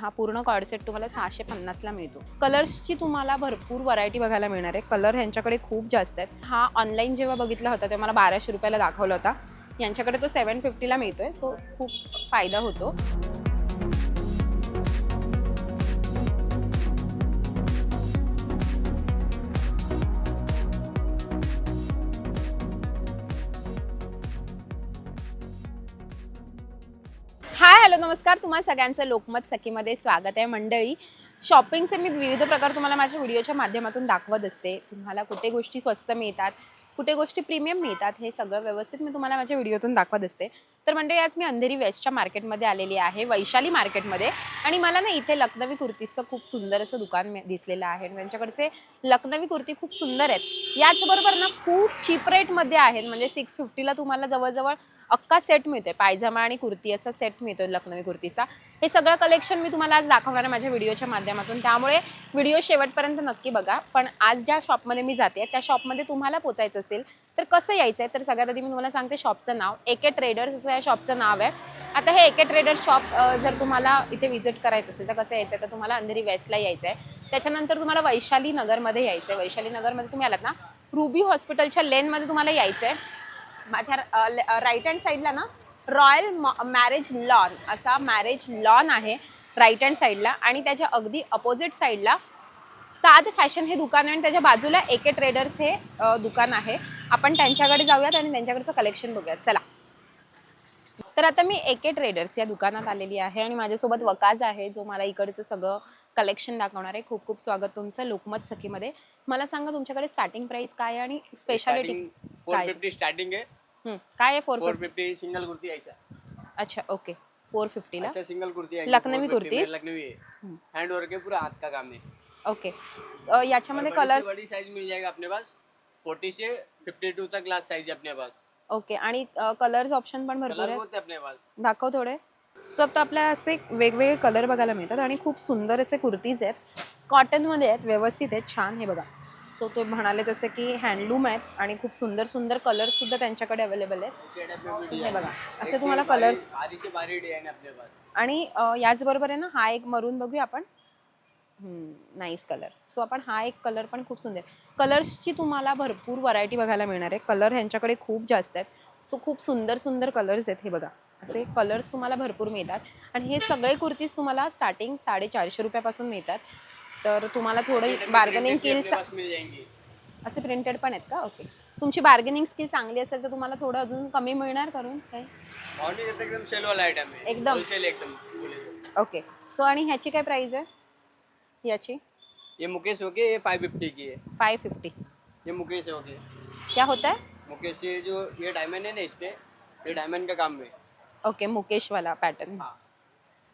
हा पूर्ण कॉडसेट तुम्हाला सहाशे पन्नासला मिळतो. कलर्सची तुम्हाला भरपूर व्हरायटी बघायला मिळणार आहे. कलर ह्यांच्याकडे खूप जास्त आहेत. हा ऑनलाईन जेव्हा बघितला होता तेव्हा मला बाराशे रुपयाला दाखवला होता. यांच्याकडे तो सेवन फिफ्टीला मिळतोय सो खूप फायदा होतो. हॅलो नमस्कार. तुम्हाला सगळ्यांचं लोकमत सखीमध्ये स्वागत आहे मंडळी. शॉपिंगचे मी विविध प्रकार तुम्हाला माझ्या व्हिडिओच्या माध्यमातून दाखवत असते. तुम्हाला कुठे गोष्टी स्वस्त मिळतात कुठे गोष्टी प्रीमियम मिळतात हे सगळं व्यवस्थित मी तुम्हाला माझ्या व्हिडिओतून दाखवत असते. तर मंडळी आज मी अंधेरी वेस्टच्या मार्केटमध्ये आलेली आहे वैशाली मार्केटमध्ये. आणि मला ना इथे लखनवी कुर्तीचं खूप सुंदर असं दुकान दिसलेलं आहे. त्यांच्याकडचे लखनवी कुर्ती खूप सुंदर आहेत. याचबरोबर ना खूप चीप रेटमध्ये आहेत. म्हणजे सिक्स फिफ्टीला तुम्हाला जवळजवळ अख्खा सेट मिळतोय. पायजमा आणि कुर्ती असा सेट मिळतोय लखनवी कुर्तीचा. हे सगळं कलेक्शन मी तुम्हाला आज दाखवणार आहे माझ्या व्हिडिओच्या माध्यमातून. त्यामुळे व्हिडिओ शेवटपर्यंत नक्की बघा. पण आज ज्या शॉपमध्ये मी जाते त्या शॉपमध्ये तुम्हाला पोचायचं असेल तर कसं यायचं आहे तर सगळ्यात आधी मी तुम्हाला सांगते शॉपचं नाव. एके ट्रेडर्स असं या शॉपचं नाव आहे. आता हे एके ट्रेडर्स शॉप जर तुम्हाला इथे व्हिजिट करायचं असेल तर कसं यायचं आहे तर तुम्हाला अंधेरी वेस्टला यायचं आहे त्याच्यानंतर तुम्हाला वैशाली नगरमध्ये यायचं आहे वैशाली नगरमध्ये तुम्ही आलात ना? रुबी हॉस्पिटलच्या लेनमध्ये तुम्हाला यायचं आहे माझ्या राईट हँड साईडला ना रॉयल मॅरेज लॉन असा मॅरेज लॉन आहे राईट हँड साईडला आणि त्याच्या अगदी अपोजिट साईडला साध फॅशन हे दुकान आहे आणि त्याच्या बाजूला एके ट्रेडर्स हे दुकान आहे. आपण त्यांच्याकडे जाऊयात आणि त्यांच्याकडचं कलेक्शन बघूयात. चला. तर आता मी एके ट्रेडर्स या दुकानात आलेली आहे आणि माझ्यासोबत वकाज आहे जो मला इकडचं सगळं कलेक्शन दाखवणार आहे. खूप खूप स्वागत तुमचं लोकमत सखीमध्ये. मला सांगा तुमच्याकडे स्टार्टिंग प्राइस काय आहे आणि स्पेशालिटी फोर काय? फिफ्टी स्टार्टिंग है काय आहे four four fifty single kurti ऐसा अच्छा ओके फोर फिफ्टीला ऐसा सिंगल कुर्ती है लखनवी कुर्तीस? लखनवी है हम्म. हैंड वर्क है पूरा हाथ का काम है ओके अ, याच्यामध्ये और बड़ी से कलर्स बड़ी साइज मिल जाएगा अपने पास? फोर्टी से फिफ्टी टू तक लास्ट साइज है अपने पास. ओके. आणि कलर्स ऑप्शन पण भरपूर कलर आहेत. दाखव थोडे. सो आता आपल्याला असे वेगवेगळे कलर बघायला मिळतात आणि खूप सुंदर असे कुर्तीज आहेत. कॉटनमध्ये आहेत व्यवस्थित आहेत छान हे बघा. सो तो म्हणाले तसे की हँडलूम आहेत आणि खूप सुंदर सुंदर कलर सुद्धा त्यांच्याकडे अवेलेबल आहेत. हे बघा। असे तुम्हाला कलर्स आणि याचबरोबर आहे ना हा एक मरून बघूया आपण. नाईस कलर सो आपण हा एक कलर पण खूप सुंदर कलर्सची तुम्हाला भरपूर व्हरायटी बघायला मिळणार आहे. कलर ह्यांच्याकडे खूप जास्त आहेत. सो खूप सुंदर सुंदर कलर्स आहेत हे बघा. असे कलर्स तुम्हाला भरपूर मिळतात. आणि हे सगळे कुर्तीज तुम्हाला स्टार्टिंग साडेचारशे रुपयापासून मिळतात. तर तुम्हाला थोडं बार्गेनिंग स्किल असे प्रिंटेड पण आहेत का? ओके तुमची बार्गेनिंग स्किल चांगली असेल तर तुम्हाला थोडं अजून कमी मिळणार करून. काय? एकदम एकदम। ओके सो आणि ह्याची काय प्राइस आहे? याची ये मुकेश हो गए ये फाइव फिफ्टी की है। फाय फिफ्टी ये मुकेश हो गए क्या होता है? मुकेश ये जो ये डायमंड है ना इस पे ये डायमंड का काम है। ओके मुकेशवाला पॅटर्न हाँ।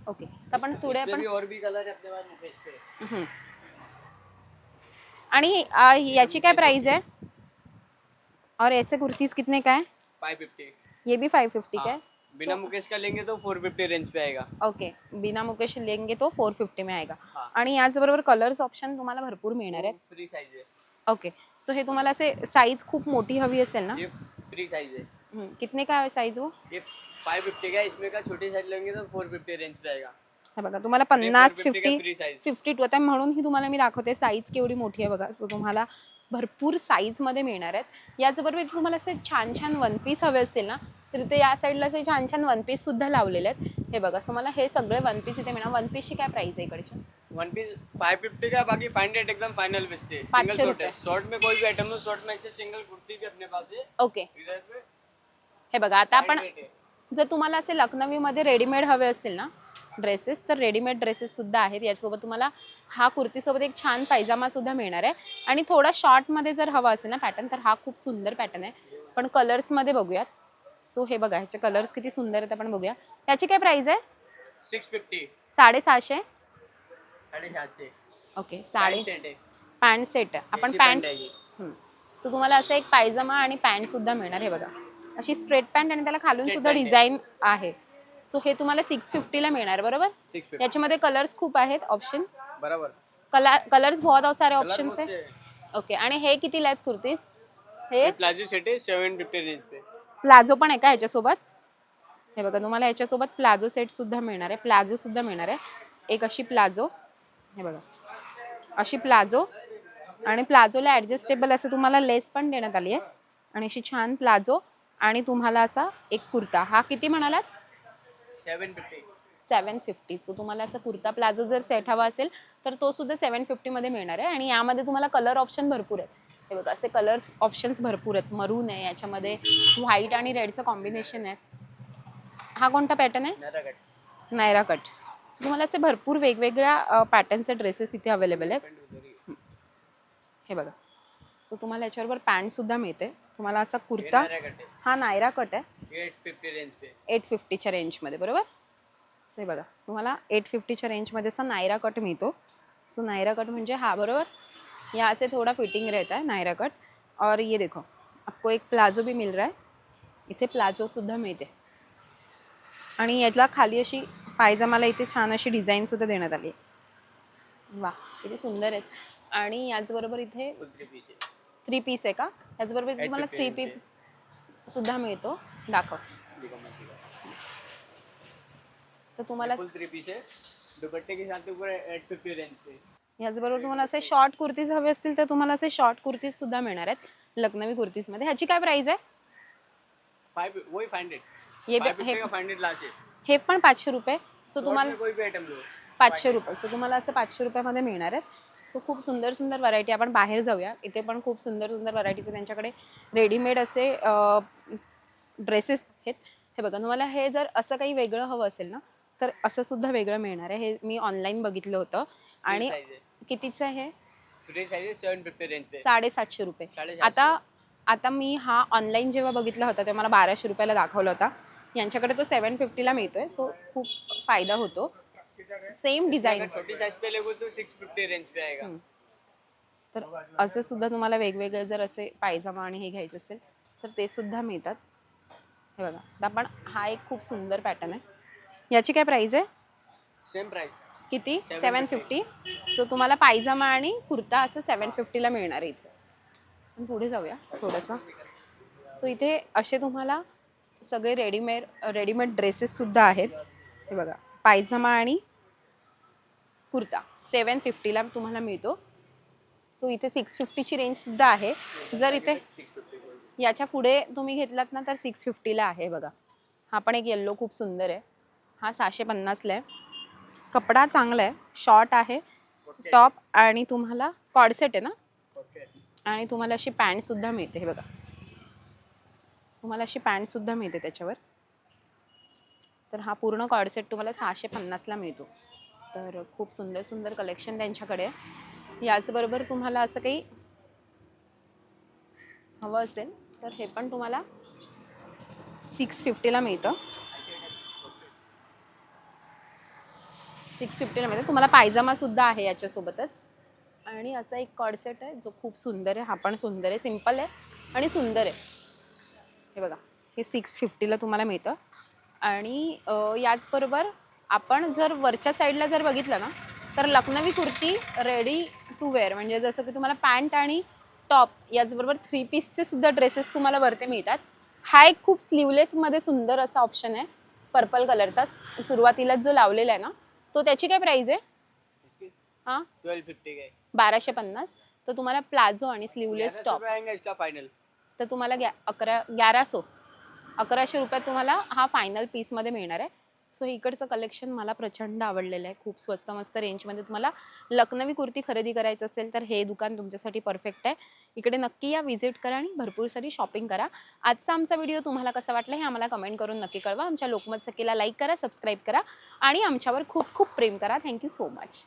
ओके तर आपण थोडे इसमें आपण और भी कलर है अपने पास मुकेश पे हम्म. आणि अ, याची काय प्राइस है और ऐसे कुर्तीज कितने का है? फाइव फिफ्टी ये भी फाइव फिफ्टी का है। बिना मुकेश का लेंगे तो फोर फिफ्टी रेंज पे आएगा. ओके बिना मुकेश लेंगे तो फोर फिफ्टी में आएगा. हाँ. आणि याचबरोबर कलर्स ऑप्शन तुम्हाला भरपूर मिळणार आहेत फ्री साइज है ओके सो हे तुम्हाला असे साईज खूप मोठी हवी असेल ना? ये फ्री साइज है हम्म. कितने का है साईज वो ये फाइव फिफ्टी का है, इसमें का छोटी साइज लेंगे तो फोर फिफ्टी रेंज पे आएगा. हे बघा तुम्हाला पन्नास 450 fifty free size fifty two आता म्हणून ही तुम्हाला मी दाखवते साईज केवढी मोठी आहे बघा. सो तुम्हाला भरपूर साईजमध्ये मिळणार आहेत. याचबरोबर तुम्हाला असे छान छान वन पीस हवे असतील ना तर इथे या साईडला असे छान छान वन पीस सुद्धा लावलेले आहेत. हे बघा सो मला हे सगळे वन पीस इथे मिळणार. वन पीसची काय प्राइस आहे इकडची? वन पीस फाइव फिफ्टी का बाकी फाइव हंड्रेड एकदम फाइनल बेचते. हैं सिंगल शॉर्ट है रुपए। शॉर्ट में कोई भी आइटम हो शॉर्ट में ऐसे सिंगल कुर्ती भी अपने पास है. ओके इधर पे हे बघा आता आपण rate है। जर तुम्हाला असे लखनवीमध्ये रेडीमेड हवे असतील ना ड्रेसेस तर रेडीमेड ड्रेसेस सुद्धा आहेत. याच्यासोबत तुम्हाला हा कुर्तीसोबत एक छान पायजामा सुद्धा मिळणार आहे. आणि थोडा शॉर्टमध्ये जर हवा असेल ना पॅटर्न तर हा खूप सुंदर पॅटर्न आहे. पण कलर्समध्ये बघूयात. सो हे बघा ह्याचे कलर्स किती सुंदर आहेत आपण बघूया. त्याची काय प्राइस आहे? सिक्स फिफ्टी साडेसहाशे. साढ़े सात से ओके साडे पॅन्ट सेट आपण पॅन्ट सो तुम्हाला असं एक पायजमा आणि पॅन्ट सुद्धा मिळणार हे बघा. अशी स्ट्रेट पॅन्ट आणि त्याला खालून सुद्धा आहे. डिझाईन आहे. सो हे तुम्हाला सिक्स फिफ्टीला मिळणार बरोबर? याच्यामध्ये कलर्स खूप आहेत ऑप्शन बराबर. कलर कलर्स बहुत सारे कलर ऑप्शंस बहुत आहे. से है। ओके आणि हे कितीला आहेत कुर्तीज? हे? ये प्लाजो सेट है सेवन फिफ्टी रेंज प्लाझो पण आहे का ह्याच्यासोबत हे बघा तुम्हाला ह्याच्यासोबत प्लाझो सेट सुद्धा मिळणार आहे. प्लाझो सुद्धा मिळणार आहे. एक अशी प्लाझो. हे बघा. अशी प्लाझो आणि प्लाझोला ॲडजस्टेबल असं तुम्हाला लेस पण देण्यात आली आहे. आणि अशी छान प्लाझो आणि तुम्हाला असा एक कुर्ता. हा किती म्हणालात? Seven fifty. Seven fifty. So तुम्हाला असं कुर्ता प्लाझो जर सेट हवा असेल तर तो सुद्धा सेवन फिफ्टीमध्ये मिळणार आहे. आणि यामध्ये तुम्हाला कलर ऑप्शन भरपूर आहेत. हे बघा असे कलर्स ऑप्शन्स भरपूर आहेत. मरून आहे याच्यामध्ये व्हाईट आणि रेडचं कॉम्बिनेशन आहे. हा कोणता पॅटर्न आहे? Naira cut Naira cut so तुम्हाला असे भरपूर वेगवेगळ्या पॅटर्नचे ड्रेसेस इथे अवेलेबल आहेत. हे बघा. सो तुम्हाला याच्याबरोबर पॅन्ट सुद्धा मिळते. तुम्हाला असा कुर्ता है नायरा कट आहे. एट फिफ्टीच्या रेंजमध्ये बरोबर? सो हे बघा. तुम्हाला एट फिफ्टीच्या रेंजमध्ये असा नायरा कट मिळतो. सो नायरा कट म्हणजे हा बरोबर? यहाँ से थोड़ा फिटिंग रहता है नायरा कट। और ये देखो आपको एक प्लाझो भी मिल रहा है। इथे प्लाझोसुद्धा मिळते। आणि यातला खाली अशी पायजमाला इथे छान अशी डिझाईनसुद्धा देण्यात आली आहे. वा किती सुंदर आहेत आणि याचबरोबर इथे थ्री पीस है आहे का? याचबरोबर तुम्हाला थ्री 850. पीस सुद्धा मिळतो. दाखव. तर तुम्हाला थ्री पीस है दुपट्टे के साथ ऊपर एट फिफ्टी रेंज पे याचबरोबर तुम्हाला असे शॉर्ट कुर्तीज हवे असतील तर तुम्हाला असे शॉर्ट कुर्तीज सुद्धा मिळणार आहेत लखनवी कुर्तीजमध्ये. ह्याची काय प्राइस आहे? फाइव वही फाइव हंड्रेड ये फाइव बे- फिफ्टी हे हंड्रेड लास्ट है हे पण पाचशे रुपये. सो तुम्हाला में कोई भी आइटम लो पाचशे रुपये. सो तुम्हाला असं पाचशे रुपयामध्ये मिळणार आहेत. सो खूप सुंदर सुंदर व्हरायटी आपण बाहेर जाऊया. इथे पण खूप सुंदर सुंदर व्हरायटीचे त्यांच्याकडे रेडीमेड असे ड्रेसेस आहेत. हे बघा तुम्हाला हे जर असं काही वेगळं हवं असेल ना तर असं सुद्धा वेगळं मिळणार आहे. हे मी ऑनलाईन बघितलं होतं. आणि कितीचं आहे? साडेसातशे रुपये. आता आता मी हा ऑनलाईन जेव्हा बघितला होता तेव्हा मला बाराशे रुपयाला दाखवला होता. यांच्याकडे तो सेवन फिफ्टीला मिळतोय सो खूप फायदा होतो. Same design. तर असे सुद्धा तुम्हाला वेगवेगळे जर असे पायजमा आणि हे घ्यायचे असेल तर ते सुद्धा मिळतात. हे बघा. आपण हा एक खूप सुंदर पॅटर्न आहे. याची काय प्राइस आहे? सेम प्राइस किती? 750. सेवन फिफ्टी सो तुम्हाला पायजमा आणि कुर्ता असं सेवन फिफ्टीला मिळणार आहे इथे. पुढे जाऊया थोडंसं. सो इथे असे तुम्हाला सगळे रेडीमेड रेडीमेड ड्रेसेससुद्धा आहेत. हे बघा पायजमा आणि कुर्ता सेवन फिफ्टीला तुम्हाला मिळतो. सो इथे सिक्स फिफ्टीची रेंजसुद्धा आहे. जर इथे याच्यापुढे तुम्ही घेतलात ना तर सिक्स फिफ्टीला आहे बघा. हा पण एक येल्लो खूप सुंदर आहे. हा सहाशे पन्नासला आहे. कपडा चांगला आहे शॉर्ट आहे टॉप आणि तुम्हाला कॉडसेट आहे ना? आणि तुम्हाला अशी पॅन्टसुद्धा मिळते हे बघा. तुम्हाला अशी पॅन्टसुद्धा मिळते त्याच्यावर. तर हा पूर्ण कॉडसेट तुम्हाला सहाशे पन्नासला मिळतो. तर खूप सुंदर सुंदर कलेक्शन त्यांच्याकडे आहे. याचबरोबर तुम्हाला असं काही हवं असेल तर हे पण तुम्हाला सिक्स फिफ्टीला मिळतं. सिक्स फिफ्टीला तुम्हाला पायजामासुद्धा आहे याच्यासोबतच. आणि असा एक कॉडसेट आहे जो खूप सुंदर आहे. हा पण सुंदर आहे सिंपल आहे आणि सुंदर आहे. हे बघा हे सिक्स फिफ्टीला तुम्हाला मिळतं. आणि याचबरोबर आपण जर वरच्या साईडला जर बघितलं ना तर Lucknowi kurti ready to wear म्हणजे जसं की तुम्हाला पॅन्ट आणि टॉप याचबरोबर थ्री पीसचे सुद्धा ड्रेसेस तुम्हाला वरती मिळतात. हा एक खूप स्लीवलेसमध्ये सुंदर असा ऑप्शन आहे. पर्पल कलरचा सुरुवातीलाच जो लावलेला आहे ना तो त्याची काय प्राईज आहे? हां? ट्वेल्व फिफ्टी बाराशे पन्नास. तर तुम्हाला प्लाझो आणि स्लीवलेस सौ टॉप इसका फाइनल तर तुम्हाला ग्या अकरा ग्यारासो. अकराशे रुपयात तुम्हाला हा फायनल पीसमध्ये मिळणार आहे. सो इकडचं कलेक्शन मला प्रचंड आवडलेलं आहे. खूप स्वस्त मस्त रेंजमध्ये तुम्हाला लखनवी कुर्ती खरेदी करायचं असेल तर हे दुकान तुमच्यासाठी परफेक्ट आहे. इकडे नक्की या व्हिजिट करा आणि भरपूर सारी शॉपिंग करा. आजचा आमचा व्हिडिओ तुम्हाला कसा वाटला हे आम्हाला कमेंट करून नक्की कळवा. आमच्या लोकमत सखीला लाईक करा सबस्क्राईब करा आणि आमच्यावर खूप खूप प्रेम करा. Thank you so much